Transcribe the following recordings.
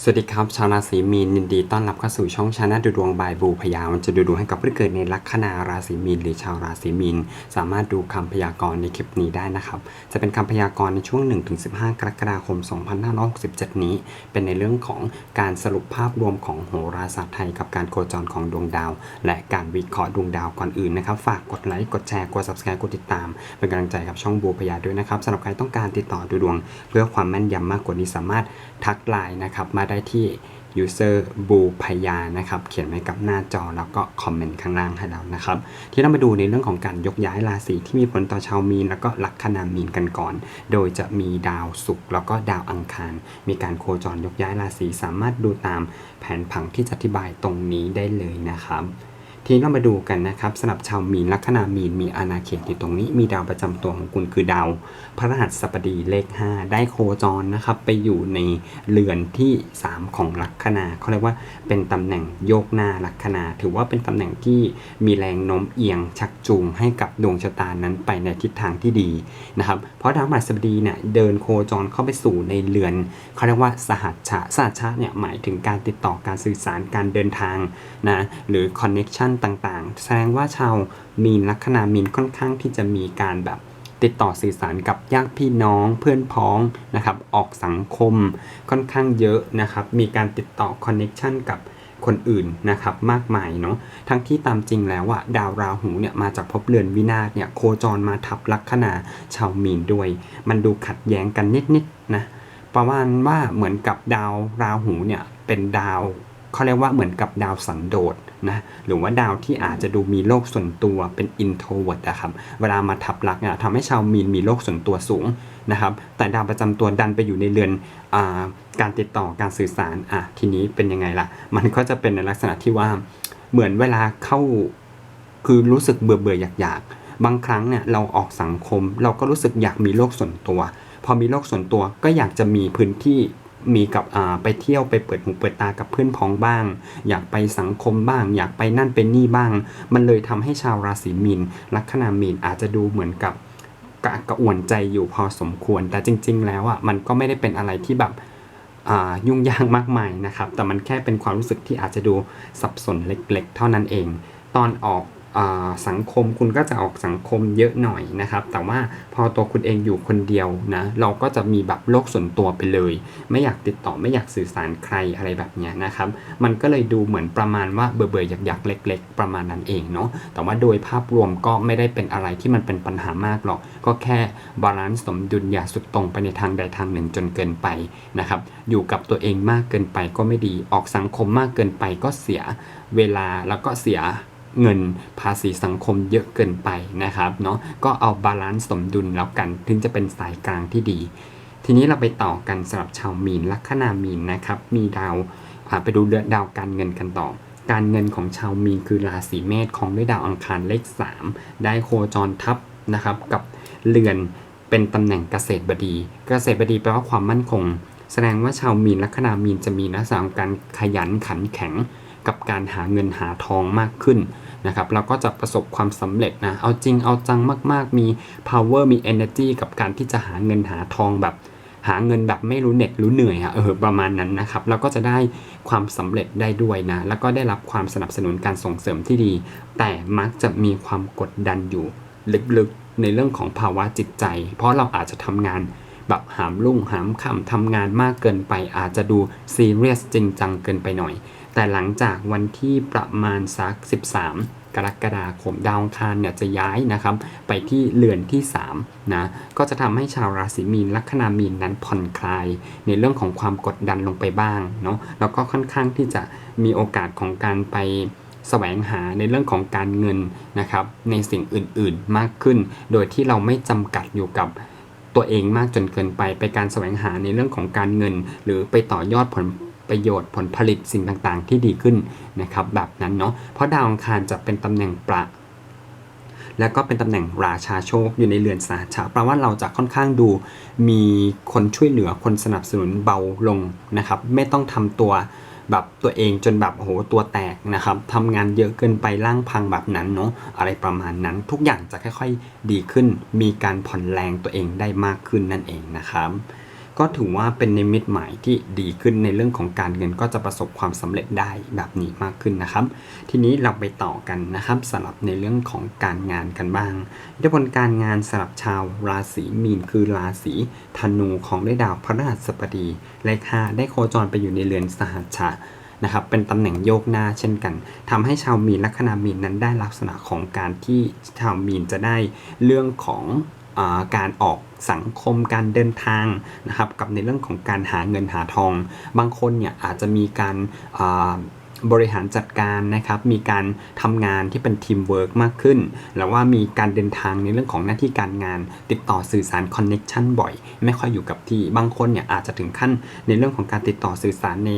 สวัสดีครับ ชาวราศีมีนยินดีต้อนรับเข้าสู่ช่องชาแนลดูดวงบายบูพยามันจะดูดวงให้กับผู้เกิดในลัคนาราศีมีนหรือชาวราศีมีนสามารถดูคำพยากรณ์ในคลิปนี้ได้นะครับ จะเป็นคำพยากรณ์ในช่วง 1-15 กรกฎาคม 2567 นี้ เป็นในเรื่องของการสรุปภาพรวมของโหราศาสตร์ไทยกับการโคจรของดวงดาว และการวิเคราะห์ดวงดาวก่อนอื่นนะครับฝากกดไลค์กดแชร์กด subscribe กดติดตาม เป็นกำลังใจกับช่องบูพยาด้วยนะครับสำหรับใครต้องการติดต่อดูดวง เพื่อความแม่นยำมากกว่านี้สามารถทักไลน์นะครับมาได้ที่ user บูพยานะครับ เขียนไว้กับหน้าจอแล้วก็คอมเมนต์ข้างล่างให้เรานะครับ ที่เรามาดูในเรื่องของการยกย้ายราศีที่มีผลต่อชาวมีน แล้วก็ลัคนามีนกันก่อน โดยจะมีดาวศุกร์แล้วก็ดาวอังคาร มีการโคจรยกย้ายราศีสามารถดูตามแผนผังที่จะอธิบายตรงนี้ได้เลยนะครับ ทีนี้เรามาดูกันนะครับสำหรับชาวมีนลัคนามีนมีอาณาเขตอยู่ตรงนี้ มีดาวประจำตัวของคุณคือดาวพระรหัสบดีเลข 5 ได้โคจรนะครับ ไปอยู่ในเรือนที่ 3 ของลัคนาเขาเรียกว่าเป็นตำแหน่งโยกหน้าลัคนา ถือว่าเป็นตำแหน่งที่มีแรงโน้มเอียงชักจูงให้กับดวงชะตานั้นไปในทิศทางที่ดีนะครับ เพราะดาวพฤหัสบดีเนี่ยเดินโคจรเข้าไปสู่ในเรือนเขาเรียกว่าสหัชชะสหัชชะเนี่ยหมายถึงการติดต่อการสื่อสารการเดินทางนะหรือคอนเน็ชันต่างๆ แสดงว่าชาวมีนลัคนามีนค่อนข้างที่จะมีการแบบติดต่อสื่อสารกับญาติพี่น้องเพื่อนพ้องนะครับ ออกสังคมค่อนข้างเยอะนะครับ มีการติดต่อคอนเน็ชันกับคนอื่นนะครับมากมายเนาะทั้งที่ตามจริงแล้วอะดาวราหูเนี่ยมาจากภพเรือนวินาศเนี่ยโคจรมาทับลัคนาชาวมีนด้วย มันดูขัดแย้งกันนิดๆนะประมาณว่าเหมือนกับดาวราหูเนี่ยเป็นดาว เขาเรียกว่าเหมือนกับดาวสันโดษนะหรือว่าดาวที่อาจจะดูมีโลกส่วนตัวเป็น introvert นะครับเวลามาทับลักเนี่ยทำให้ชาวมีนมีโลกส่วนตัวสูงนะครับแต่ดาวประจำตัวดันไปอยู่ในเรือนอการติดต่อการสื่อสารอะทีนี้เป็นยังไงล่ะ มันก็จะเป็นในลักษณะที่ว่าเหมือนเวลาเข้าคือรู้สึกเบื่อเบื่ออยากอยากบางครั้งเนี่ยเราออกสังคม เราก็รู้สึกอยากมีโลกส่วนตัว พอมีโลกส่วนตัวก็อยากจะมีพื้นที่ มีกับไปเที่ยวไปเปิดหูเปิดตากับเพื่อนพ้องบ้าง อยากไปสังคมบ้าง อยากไปนั่นเป็นนี่บ้าง มันเลยทำให้ชาวราศีมีนลัคนามีนอาจจะดูเหมือนกับกระกระอ่วนใจอยู่พอสมควร แต่จริง ๆ แล้วอะมันก็ไม่ได้เป็นอะไรที่แบบยุ่งยากมากมายนะครับ แต่มันแค่เป็นความรู้สึกที่อาจจะดูสับสนเล็ก ๆ เท่านั้นเอง ตอนออก สังคมคุณก็จะออกสังคมเยอะหน่อยนะครับ แต่ว่าพอตัวคุณเองอยู่คนเดียวนะเราก็จะมีแบบโลกส่วนตัวไปเลย ไม่อยากติดต่อไม่อยากสื่อสารใครอะไรแบบเนี้ยนะครับ มันก็เลยดูเหมือนประมาณว่าเบื่อเบื่อๆอยากๆเล็ก ๆ ประมาณนั้นเองเนาะแต่ว่าโดยภาพรวมก็ไม่ได้เป็นอะไรที่มันเป็นปัญหามากหรอก ก็แค่บาลานซ์สมดุลอย่าสุดตรงไปในทางใดทางหนึ่งจนเกินไปนะครับอยู่กับตัวเองมากเกินไปก็ไม่ดีออกสังคมมากเกินไปก็เสียเวลาแล้วก็เสีย เงินภาษีสังคมเยอะเกินไปนะครับเนาะก็เอาบาลานซ์สมดุลแล้วกัน ถึงจะเป็นสายกลางที่ดี ทีนี้เราไปต่อกันสำหรับชาวมีนลัคนามีนนะครับ มีดาวาไปดูเดือนดาวการเงินกันต่อ การเงินของชาวมีนคือราศีเมษของด้วยดาวอังคารเลข 3 ได้โคจรทับนะครับ กับเรือนเป็นตำแหน่งเกษตรบดี เกษตรบดีแปลว่าความมั่นคง แสดงว่าชาวมีนลัคนามีนจะมีลักษณะของการขยันขันแข็ง กับการหาเงินหาทองมากขึ้นนะครับแล้วก็จะประสบความสำเร็จนะเอาจริงเอาจังมากๆ มี power มี energy กับการที่จะหาเงินหาทองแบบ หาเงินแบบไม่รู้เหน็ดรู้เหนื่อยอะเออประมาณนั้นนะครับแล้วก็จะได้ความสำเร็จได้ด้วยนะแล้วก็ได้รับความสนับสนุนการส่งเสริมที่ดี แต่มักจะมีความกดดันอยู่ลึกๆในเรื่องของภาวะจิตใจ เพราะเราอาจจะทำงาน แบบหามรุ่งหามค่ำทำงานมากเกินไปอาจจะดูซีเรียสจริงจังเกินไปหน่อย แต่หลังจากวันที่ประมาณสัก 13กรกฎาคมดาวอังคารเนี่ยจะย้ายนะครับไปที่เรือนที่3นะก็จะทำให้ชาวราศีมีนลัคนามีนนั้นผ่อนคลาย ในเรื่องของความกดดันลงไปบ้างเนาะแล้วก็ค่อนข้างที่จะมีโอกาสของการไปแสวงหาในเรื่องของการเงินนะครับในสิ่งอื่นๆมากขึ้น โดยที่เราไม่จำกัดอยู่กับ ตัวเองมากจนเกินไป ไปการแสวงหาในเรื่องของการเงิน หรือไปต่อยอดผลประโยชน์ผลผลิตสิ่งต่างๆ ที่ดีขึ้นนะครับแบบนั้นเนาะเพราะดาวอังคารจะเป็นตำแหน่งประแล้วก็เป็นตำแหน่งราชาโชคอยู่ในเรือนสาชาแปลว่าเราจะค่อนข้างดู มีคนช่วยเหลือคนสนับสนุนเบาลงนะครับ ไม่ต้องทำตัว แบบตัวเองจนแบบโอ้โหตัวแตกนะครับทำงานเยอะเกินไปร่างพังแบบนั้นเนาะอะไรประมาณนั้นทุกอย่างจะค่อยๆดีขึ้น มีการผ่อนแรงตัวเองได้มากขึ้นนั่นเองนะครับ ก็ถือว่าเป็นนิมิตหมายที่ดีขึ้นในเรื่องของการเงินก็จะประสบความสำเร็จได้แบบนี้มากขึ้นนะครับ ทีนี้เราไปต่อกันนะครับสำหรับในเรื่องของการงานกันบ้างอิทธิพลการงานสำหรับชาวราศีมีนคือราศีธนูของได้ดาวพฤหัสบดีเลขห้าได้โคจรไปอยู่ในเรือนสหัชชะนะครับเป็นตำแหน่งโยกหน้าเช่นกันทำให้ชาวมีนลัคนามีนนั้นได้ลักษณะของการที่ชาวมีนจะได้เรื่องของ การออกสังคมการเดินทางนะครับกับในเรื่องของการหาเงินหาทอง บางคนเนี่ยอาจจะมีการบริหารจัดการนะครับ มีการทำงานที่เป็นทีมเวิร์กมากขึ้น แล้วว่ามีการเดินทางในเรื่องของหน้าที่การงาน ติดต่อสื่อสารคอนเน็ชันบ่อย ไม่ค่อยอยู่กับที่ บางคนเนี่ยอาจจะถึงขั้นในเรื่องของการติดต่อสื่อสารใน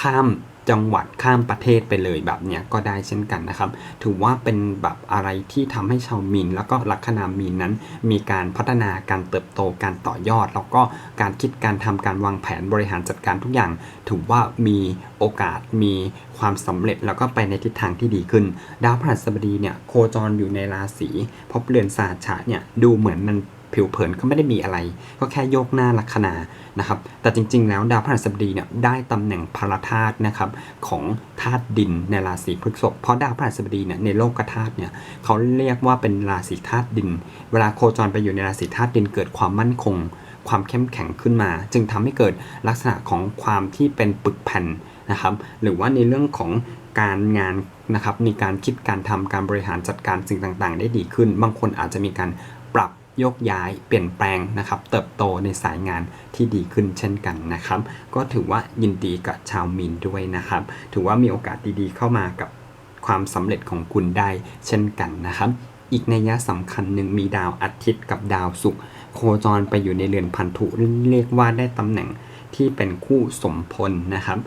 ข้าม จังหวัดข้ามประเทศไปเลยแบบเนี้ยก็ได้เช่นกันนะครับ ถือว่าเป็นแบบอะไรที่ทำให้ชาวมีน แล้วก็ลัคนามีนนั้น มีการพัฒนาการเติบโตการต่อยอด แล้วก็การคิดการทำการวางแผนบริหารจัดการทุกอย่าง ถือว่ามีโอกาสมีความสำเร็จแล้วก็ไปในทิศทางที่ดีขึ้น ดาวพฤหัสบดีเนี่ยโคจรอยู่ในราศีพบเรือนสาชะเนี่ยดูเหมือนมัน ผิวเผินก็ไม่ได้มีอะไร ก็แค่โยกหน้าลัคนานะครับ แต่จริง ๆ แล้วดาวพฤหัสบดีเนี่ยได้ตำแหน่งพลธาตุนะครับของธาตุดินในราศีพฤษภเพราะดาวพฤหัสบดีเนี่ยในโลกธาตุเนี่ยเขาเรียกว่าเป็นราศีธาตุดิน เวลาโคจรไปอยู่ในราศีธาตุดินเกิดความมั่นคง ความเข้มแข็งขึ้นมา จึงทำให้เกิดลักษณะของความที่เป็นปึกแผ่นนะครับหรือว่าในเรื่องของการงานนะครับมีการคิดการทำการบริหารจัดการสิ่งต่างๆ ได้ดีขึ้น บางคนอาจจะมีการปรับ โยกย้ายเปลี่ยนแปลงนะครับ เติบโตในสายงานที่ดีขึ้นเช่นกันนะครับ ก็ถือว่ายินดีกับชาวมีนด้วยนะครับ ถือว่ามีโอกาสดีๆ เข้ามากับความสำเร็จของคุณได้เช่นกันนะครับ อีกในยะสำคัญหนึ่งมีดาวอาทิตย์กับดาวศุกร์โคจรไปอยู่ในเรือนพันธุเรียกว่าได้ตำแหน่งที่เป็นคู่สมพลนะครับ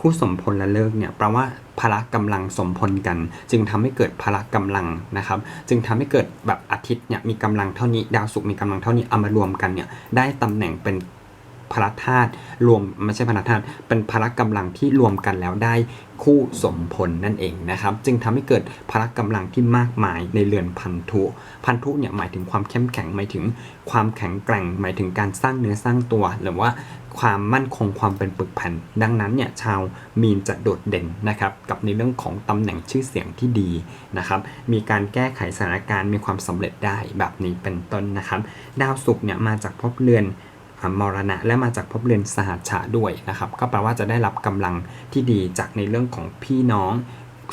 คู่สมพลละเลิกเนี่ยแปลว่า พละกำลังสมพลกัน จึงทำให้เกิดพละกำลังนะครับ จึงทำให้เกิดแบบอาทิตย์เนี่ยมีกำลังเท่านี้ดาวศุกร์มีกำลังเท่านี้เอามารวมกันเนี่ยได้ตำแหน่งเป็น พละธาตุรวมไม่ใช่พละธาตุเป็นพละกำลังที่รวมกันแล้วได้คู่สมพลนั่นเองนะครับ จึงทำให้เกิดพละกำลังที่มากมายในเรือนพันธุพันธุเนี่ยหมายถึงความเข้มแข็งหมายถึงความแข็งแกร่ง หมายถึงการสร้างเนื้อสร้างตัว หรือว่าความมั่นคงความเป็นปึกแผ่น ดังนั้นเนี่ยชาวมีนจะโดดเด่นนะครับกับในเรื่องของตำแหน่งชื่อเสียงที่ดีนะครับ มีการแก้ไขสถานการณ์มีความสำเร็จได้แบบนี้เป็นต้นนะครับ ดาวศุกร์เนี่ยมาจากภพเรือน มรณะ และมาจากภพเรือนสหัชชะด้วยนะครับ ก็แปลว่าจะได้รับกำลังที่ดีจากในเรื่องของพี่น้อง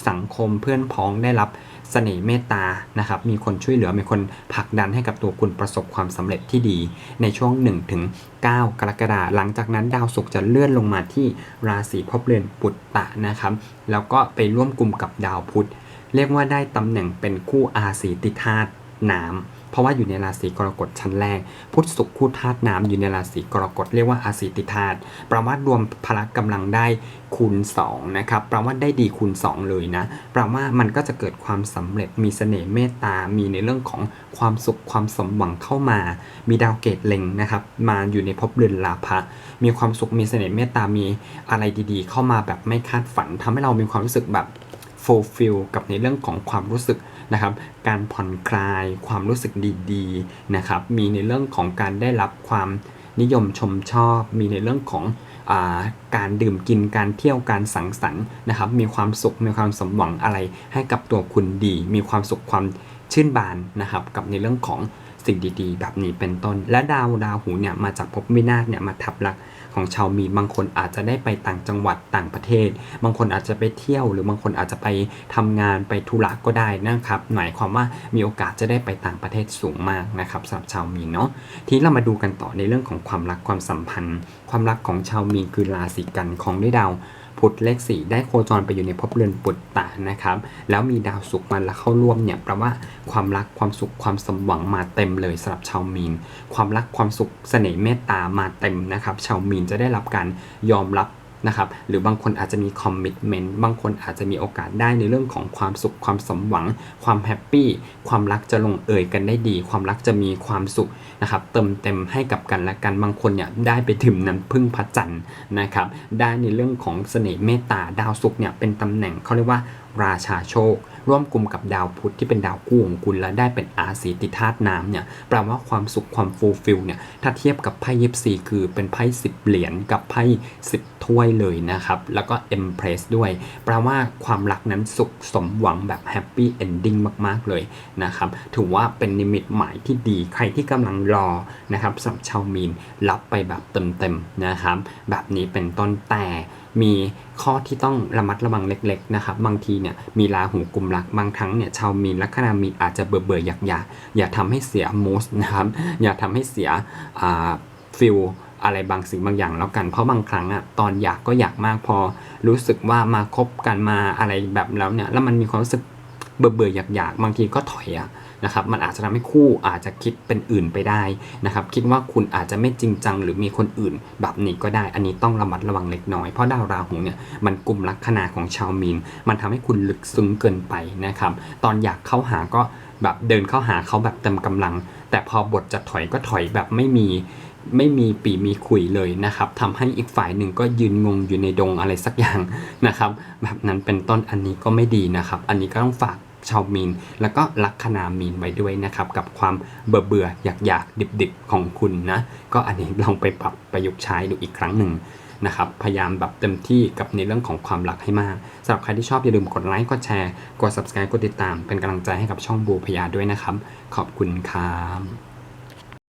สังคมเพื่อนพ้องได้รับเสน่ห์เมตตานะครับ มีคนช่วยเหลือ มีคนผลักดันให้กับตัวคุณประสบความสำเร็จที่ดี ในช่วง1ถึง9กรกฎาคมหลังจากนั้นดาวศุกร์จะเลื่อนลงมาที่ราศีภพเรือนปุตตะนะครับ แล้วก็ไปร่วมกลุ่มกับดาวพุธ เรียกว่าได้ตำแหน่งเป็นคู่อาศีติธาตุน้ำ เพราะว่าอยู่ในราศีกรกฎชั้นแรกพุทธศุกร์คู่ธาตุน้ำอยู่ในราศีกรกฎเรียกว่าอาศีติธาตุแปลว่ารวมพละกำลังได้คูณ2นะครับแปลว่าได้ดีคูณ 2 เลยนะแปลว่ามันก็จะเกิดความสำเร็จมีเสน่ห์เมตตา มีในเรื่องของความสุขความสมหวังเข้ามา มีดาวเกตเล็งนะครับ มาอยู่ในภพเรือนลาภะมีความสุขมีเสน่ห์เมตตา มีอะไรดีๆ เข้ามาแบบไม่คาดฝันทำให้เรามีความรู้สึกแบบ fulfill กับในเรื่องของความรู้สึกนะครับ การผ่อนคลายความรู้สึกดีๆนะครับ มีในเรื่องของการได้รับความนิยมชมชอบ มีในเรื่องของอการดื่มกินการเที่ยวการสังสรรค์นะครับ มีความสุขมีความสมหวังอะไรให้กับตัวคุณดี มีความสุขความชื่นบานนะครับ กับในเรื่องของ สิ่งดีๆ แบบนี้เป็นต้น และดาวดาวหูเนี่ยมาจากภพวินาศเนี่ยมาทับลักของชาวมีนบางคนอาจจะได้ไปต่างจังหวัดต่างประเทศ บางคนอาจจะไปเที่ยว หรือบางคนอาจจะไปทำงานไปธุระก็ได้นะครับหมายความว่ามีโอกาสจะได้ไปต่างประเทศสูงมากนะครับสำหรับชาวมีนเนาะทีนี้เรามาดูกันต่อในเรื่องของความรักความสัมพันธ์ ความรักของชาวมีนคือราศีกันของด้วยดาว พุธเลขสี่ได้โคจรไปอยู่ในภพเรือนปุตตะนะครับ แล้วมีดาวศุกร์มันแล้วเข้าร่วมเนี่ยแปลว่าความรักความสุขความสมหวังมาเต็มเลยสำหรับชาวมีน ความรักความสุขเสน่ห์เมตตามาเต็มนะครับ ชาวมีนจะได้รับการยอมรับ นะครับหรือบางคนอาจจะมีคอมมิชเมนต์บางคนอาจจะมีโอกาสได้ในเรื่องของความสุขความสมหวัง ความแฮปปี้ความรักจะลงเอยกันได้ดี ความรักจะมีความสุขนะครับเติมเต็มให้กับกันและกันบางคนเนี่ยได้ไปถึงน้ำพึ่งพระจันทร์นะครับได้ในเรื่องของเสน่ห์เมตตาดาวศุกร์เนี่ยเป็นตำแหน่งเขาเรียกว่าราชาโชค ร่วมกลุ่มกับดาวพุธที่เป็นดาวคู่ของคุณและได้เป็นอาสีติธาตุน้ำเนี่ยแปลว่าความสุขความฟูลฟิลเนี่ยถ้าเทียบกับไพ่ยิปซีคือเป็นไพ่สิบเหรียญกับไพ่สิบถ้วยเลยนะครับ แล้วก็เอ็มเพรสด้วย แปลว่าความรักนั้นสุขสมหวังแบบแฮปปี้เอนดิ้งมาก ๆ เลยนะครับ ถือว่าเป็นนิมิตหมายที่ดีใครที่กำลังรอนะครับสำหรับชาวมีนรับไปแบบเต็ม ๆ นะครับ แบบนี้เป็นต้นแต่ มีข้อที่ต้องระมัดระวังเล็กๆนะครับบางทีเนี่ยมีราหูกุมรักบางครั้งเนี่ยชาวมีนลัคนามีนอาจจะเบื่อเบื่ออยากอยากอย่าทำให้เสียมูสนะครับอย่าทำให้เสียฟิลอะไรบางสิ่งบางอย่างแล้วกันเพราะบางครั้งอะตอนอยากก็อยากมากพอ รู้สึกว่ามาคบกันมาอะไรแบบแล้วเนี่ยแล้วมันมีความรู้สึกเบื่อเบื่ออยากอยากบางทีก็ถอยอะ นะครับมันอาจจะทำให้คู่อาจจะคิดเป็นอื่นไปได้นะครับคิดว่าคุณอาจจะไม่จริงจังหรือมีคนอื่นแบบนี้ก็ได้ อันนี้ต้องระมัดระวังเล็กน้อยเพราะดาวราหูเนี่ยมันกลุ่มลัคนาของชาวมีน มันทำให้คุณลึกซึ้งเกินไปนะครับตอนอยากเข้าหาก็แบบเดินเข้าหาเขาแบบเต็มกำลัง แต่พอบทจะถอยก็ถอยแบบไม่มีไม่มีปีมีขุยเลยนะครับทำให้อีกฝ่ายหนึ่งก็ยืนงงอยู่ในดงอะไรสักอย่างนะครับ แบบนั้นเป็นต้นอันนี้ก็ไม่ดีนะครับ อันนี้ก็ต้องฝาก ชาวมีน แล้วก็ลัคนามีนไว้ด้วยนะครับ กับความเบื่อเบื่ออยากอยากดิบดิบๆของคุณนะ ก็อันนี้ลองไปปรับประยุกต์ใช้ดูอีกครั้งหนึ่งนะครับ พยายามแบบเต็มที่กับในเรื่องของความรักให้มากสำหรับใครที่ชอบอย่าลืมกดไลค์กดแชร์กด subscribe กดติดตามเป็นกำลังใจให้กับช่องบูพยาด้วยนะครับ ขอบคุณครับ